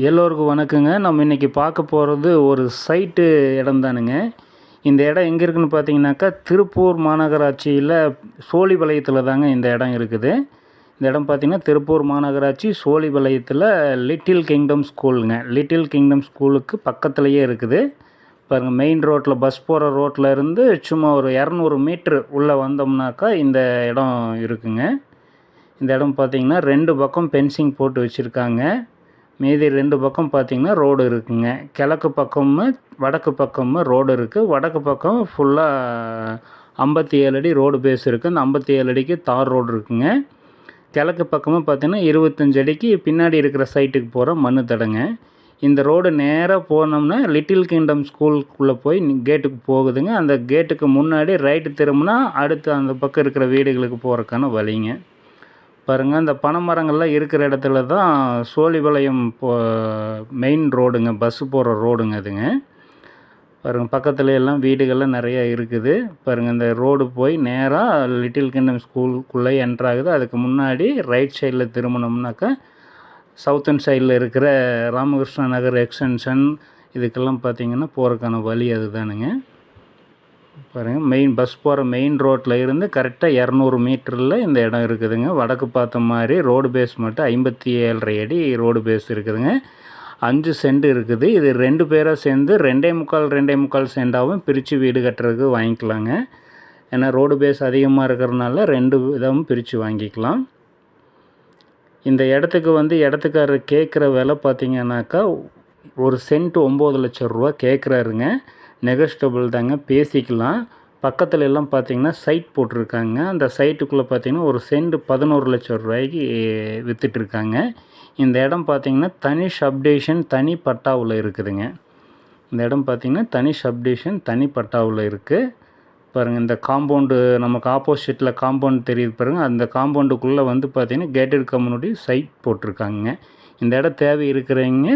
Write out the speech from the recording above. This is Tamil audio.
எல்லோருக்கும் வணக்கங்க. நம்ம இன்றைக்கி பார்க்க போகிறது ஒரு சைட்டு இடம் தானுங்க. இந்த இடம் எங்கே இருக்குதுன்னு பார்த்தீங்கன்னாக்கா திருப்பூர் மாநகராட்சியில் சோழிபாளையத்தில் தாங்க இந்த இடம் இருக்குது. இந்த இடம் பார்த்திங்கன்னா திருப்பூர் மாநகராட்சி சோழிபாளையத்தில் லிட்டில் கிங்டம் ஸ்கூலுங்க லிட்டில் கிங்டம் ஸ்கூலுக்கு பக்கத்துலேயே இருக்குது. பாருங்கள் மெயின் ரோட்டில் பஸ் போகிற ரோட்டில் இருந்து சும்மா ஒரு இரநூறு மீட்ரு உள்ளே வந்தோம்னாக்கா இந்த இடம் இருக்குங்க. இந்த இடம் பார்த்திங்கன்னா ரெண்டு பக்கம் பென்சிங் போட்டு வச்சுருக்காங்க. மீதி ரெண்டு பக்கம் பார்த்திங்கன்னா ரோடு இருக்குங்க. கிழக்கு பக்கமும் வடக்கு பக்கமும் ரோடு இருக்குது வடக்கு பக்கம் ஃபுல்லாக ஐம்பத்தி ஏழு அடி ரோடு பேஸ் இருக்குது அந்த ஐம்பத்தி ஏழு அடிக்கு தார் ரோடு இருக்குங்க. கிழக்கு பக்கமும் பார்த்திங்கன்னா இருபத்தஞ்சு அடிக்கு பின்னாடி இருக்கிற சைட்டுக்கு போகிற மண்ணு தடங்க. இந்த ரோடு நேராக போனோம்னா லிட்டில் கிங்டம் ஸ்கூலுக்குள்ளே போய் கேட்டுக்கு போகுதுங்க. அந்த கேட்டுக்கு முன்னாடி ரைட்டு திரும்பினா அடுத்து அந்த பக்கம் இருக்கிற வீடுகளுக்கு போகிறக்கான வழிங்க. பாருங்கள் அந்த பனைமரங்கள்லாம் இருக்கிற இடத்துல தான் சோழிபாளையம் போ மெயின் ரோடுங்க பஸ்ஸு போகிற ரோடுங்க அதுங்க. பாருங்கள் பக்கத்துல எல்லாம் வீடுகள்லாம் நிறையா இருக்குது. பாருங்கள் இந்த ரோடு போய் நேராக லிட்டில் கிங்டம் ஸ்கூலுக்குள்ளே என்ட்ராகுது அதுக்கு முன்னாடி ரைட் சைடில் திரும்பினோம்னாக்கா சவுத்தன் சைடில் இருக்கிற ராமகிருஷ்ண நகர் எக்ஸ்டென்ஷன் இதுக்கெல்லாம் பார்த்திங்கன்னா போகிறக்கான வழி அதுதானுங்க. பாருங்கள் மெயின் பஸ் போகிற மெயின் ரோட்டில் இருந்து கரெக்டாக இரநூறு மீட்டரில் இந்த இடம் இருக்குதுங்க. வடக்கு பார்த்த மாதிரி ரோடு பேஸ் மட்டும் ஐம்பத்தி ஏழரை அடி ரோடு பேஸ் இருக்குதுங்க. அஞ்சு சென்ட் இருக்குது. இது ரெண்டு பேராக சேர்ந்து ரெண்டே முக்கால் ரெண்டே முக்கால் சென்டாகவும் பிரித்து வீடு கட்டுறதுக்கு வாங்கிக்கலாங்க. ஏன்னா ரோடு பேஸ் அதிகமாக இருக்கிறதுனால ரெண்டு இதாகவும் பிரித்து வாங்கிக்கலாம். இந்த இடத்துக்கு வந்து இடத்துக்காரர் கேட்குற விலை பார்த்தீங்கன்னாக்கா ஒரு சென்ட் ஒம்பது லட்சம் ரூபா கேட்குறாருங்க. நெகஸ்டபுள் தாங்க. பேசிக்கலாம். பக்கத்தில் எல்லாம் பார்த்தீங்கன்னா சைட் போட்டிருக்காங்க. அந்த சைட்டுக்குள்ளே பார்த்தீங்கன்னா ஒரு சென்ட் பதினோரு லட்சம் ரூபாய்க்கு விற்றுட்ருக்காங்க இந்த இடம் பார்த்தீங்கன்னா தனி சப்டேஷன் தனி பட்டாவில் இருக்குதுங்க. இந்த இடம் பார்த்தீங்கன்னா தனி சப்டேஷன் தனி பட்டாவில் இருக்குது பாருங்கள் இந்த காம்பவுண்டு நமக்கு ஆப்போசிட்டில் காம்பவுண்ட் தெரியுது பாருங்கள் அந்த காம்பவுண்டுக்குள்ளே வந்து பார்த்தீங்கன்னா கேட்டட் கம்யூனிட்டி சைட் போட்டிருக்காங்க இந்த இடம் தேவை இருக்கிறவங்க